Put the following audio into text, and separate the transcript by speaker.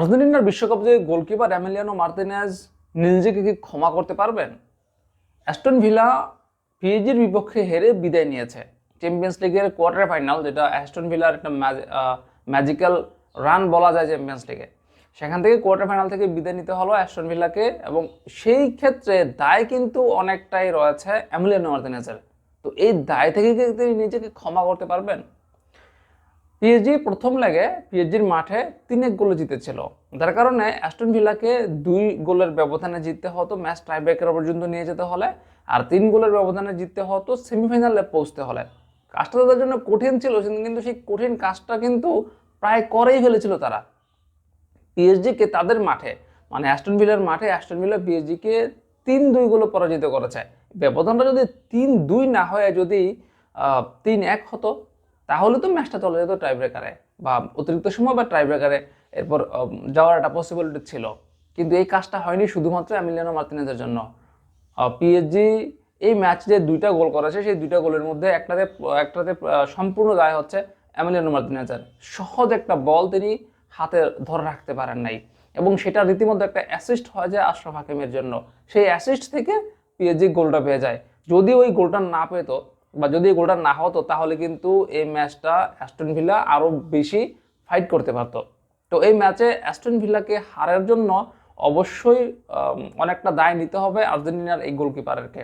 Speaker 1: আর্জেন্টিনার বিশ্বকাপ যে গোলকিপার অ্যামেলিয়ানো মার্তিনেজ নিজেকে কি ক্ষমা করতে পারবেন? অ্যাস্টন ভিলা পিএজির বিপক্ষে হেরে বিদায় নিয়েছে। চ্যাম্পিয়ন্স লিগের কোয়ার্টার ফাইনাল, যেটা অ্যাস্টন ভিলার একটা ম্যাজিক্যাল রান বলা যায় চ্যাম্পিয়ন্স লিগে। সেখান থেকে কোয়ার্টার ফাইনাল থেকে বিদায় নিতে হলো অ্যাস্টন ভিলাকে এবং সেই ক্ষেত্রে দায় কিন্তু অনেকটাই রয়েছে এমিলিয়ানো মার্তিনেজের। তো এই দায় থেকে কি তিনি নিজেকে ক্ষমা করতে পারবেন? পিএসজি প্রথম লেগে পিএসজির মাঠে তিন এক গোলে জিতেছিল। যার কারণে অ্যাস্টন ভিলাকে দুই গোলের ব্যবধানে জিততে হতো, ম্যাচ টাইব্রেকার পর্যন্ত নিয়ে যেতে হলে, আর তিন গোলের ব্যবধানে জিততে হতো সেমিফাইনালে পৌঁছতে হলে। কাজটা তাদের জন্য কঠিন ছিল কিন্তু সেই কঠিন কাজটা কিন্তু প্রায় করেই ফেলেছিল তারা। পিএসজিকে তাদের মাঠে মানে অ্যাস্টন ভিলার মাঠে অ্যাস্টন ভিলা পিএসজিকে তিন দুই গোলে পরাজিত করেছে। ব্যবধানটা যদি তিন দুই না হয়ে, যদি তিন এক হতো তাহলে তো ম্যাচটা চলে যেত টাইব্রেকারে বা অতিরিক্ত সময় বা টাইব্রেকারে এরপর যাওয়ার একটা পসিবিলিটি ছিল। কিন্তু এই কাজটা হয়নি শুধুমাত্র অ্যামিলিয়ানো মার্তিনেজের জন্য। পিএসজি এই ম্যাচ যে দুইটা গোল করেছে, সেই দুইটা গোলের মধ্যে একটাতে একটাতে সম্পূর্ণ দায় হচ্ছে অ্যামিলিয়ানো মার্তিনেজের সহজ একটা বল তিনি হাতে ধরে রাখতে পারেন নাই। এবং সেটা রীতিমতো একটা অ্যাসিস্ট হয়ে যায় আশরাফ হাকিমের জন্য। সেই অ্যাসিস্ট থেকে পিএসজি গোলটা পেয়ে যায়। যদি ওই গোলটা না পেতো বা যদি গোলটা না হতো, তাহলে কিন্তু এই ম্যাচটা অ্যাস্টন ভিলা আরও বেশি ফাইট করতে পারত। তো এই ম্যাচে অ্যাস্টন ভিলাকে হারের জন্য অবশ্যই অনেকটা দায় নিতে হবে আর্জেন্টিনার এই গোলকিপারেরকে